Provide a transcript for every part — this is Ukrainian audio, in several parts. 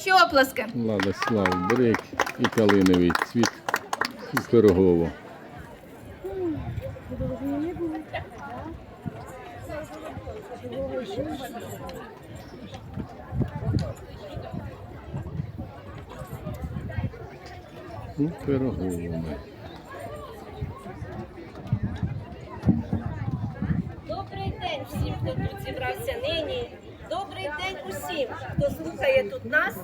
Ще оплески. Владислав, бери і калиновий цвіт і пирогово. У пироговому. Добрий день всім, хто тут зібрався нині. Добрий день усім, хто слухає тут нас.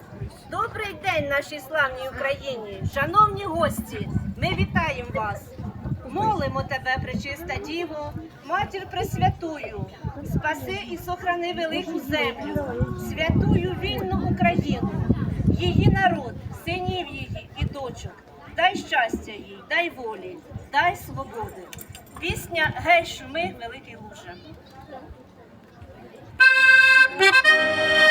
Добрий день нашій славній Україні. Шановні гості, ми вітаємо вас. Молимо тебе, пречиста Діво, матір Пресвятую, спаси і сохрани велику землю, святую вільну Україну, її народ, синів її і дочок. Дай щастя їй, дай волі, дай свободи. Пісня Гей, шуми, великий луже. beep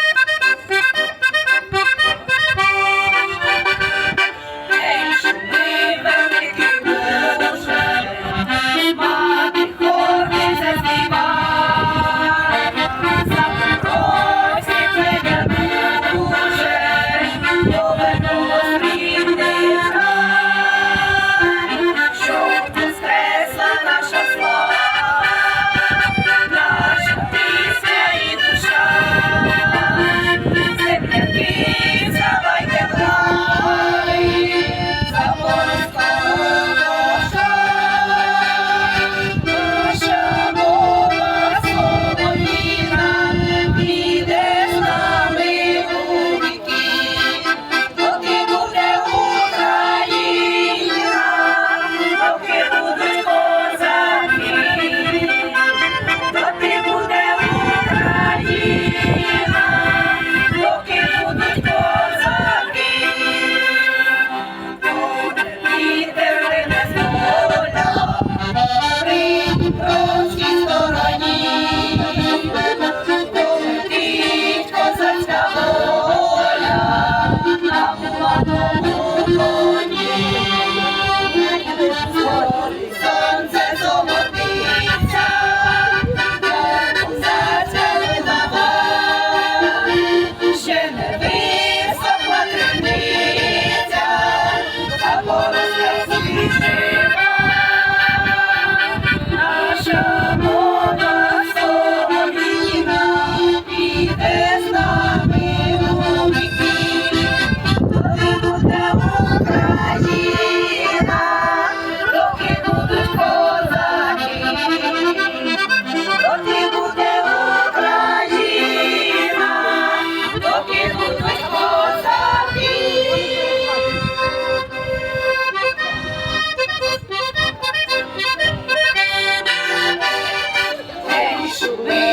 should be.